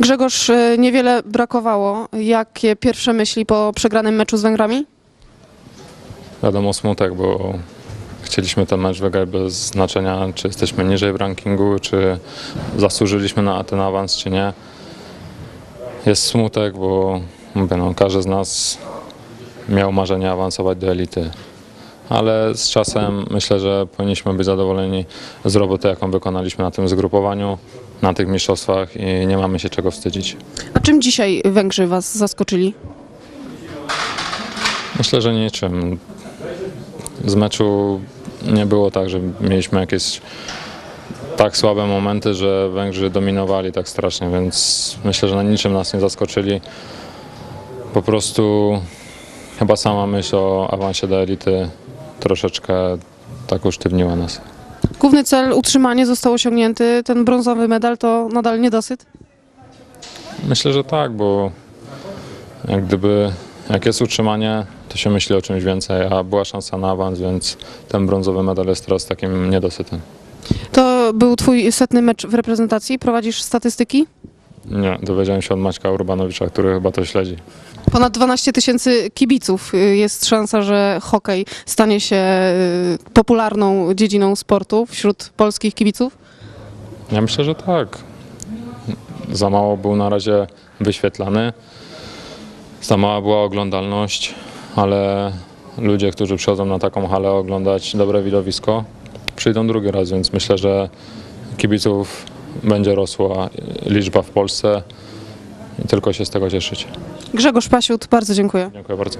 Grzegorz, y, niewiele brakowało. Jakie pierwsze myśli po przegranym meczu z Węgrami? Wiadomo smutek, bo chcieliśmy ten mecz wygrać bez znaczenia, czy jesteśmy niżej w rankingu, czy zasłużyliśmy na ten awans, czy nie. Jest smutek, bo mówię, no, każdy z nas miał marzenie awansować do elity. Ale z czasem myślę, że powinniśmy być zadowoleni z roboty, jaką wykonaliśmy na tym zgrupowaniu, na tych mistrzostwach i nie mamy się czego wstydzić. A czym dzisiaj Węgrzy Was zaskoczyli? Myślę, że niczym. Z meczu nie było tak, że mieliśmy jakieś tak słabe momenty, że Węgrzy dominowali tak strasznie, więc myślę, że na niczym nas nie zaskoczyli. Po prostu chyba sama myśl o awansie do elity troszeczkę tak usztywniła nas. Główny cel utrzymanie został osiągnięty. Ten brązowy medal to nadal niedosyt. Myślę, że tak, bo jak gdyby jak jest utrzymanie, to się myśli o czymś więcej, a była szansa na awans, więc ten brązowy medal jest teraz takim niedosytem. To był Twój setny mecz w reprezentacji. Prowadzisz statystyki? Nie, dowiedziałem się od Maćka Urbanowicza, który chyba to śledzi. Ponad 12 tysięcy kibiców. Y, Jest szansa, że hokej stanie się y, popularną dziedziną sportu wśród polskich kibiców? Ja myślę, że tak. Za mało był na razie wyświetlany, za mała była oglądalność, ale ludzie, którzy przychodzą na taką halę oglądać dobre widowisko, przyjdą drugi raz, więc myślę, że kibiców będzie rosła liczba w Polsce i tylko się z tego cieszyć. Grzegorz Pasiut, bardzo dziękuję. Dziękuję bardzo.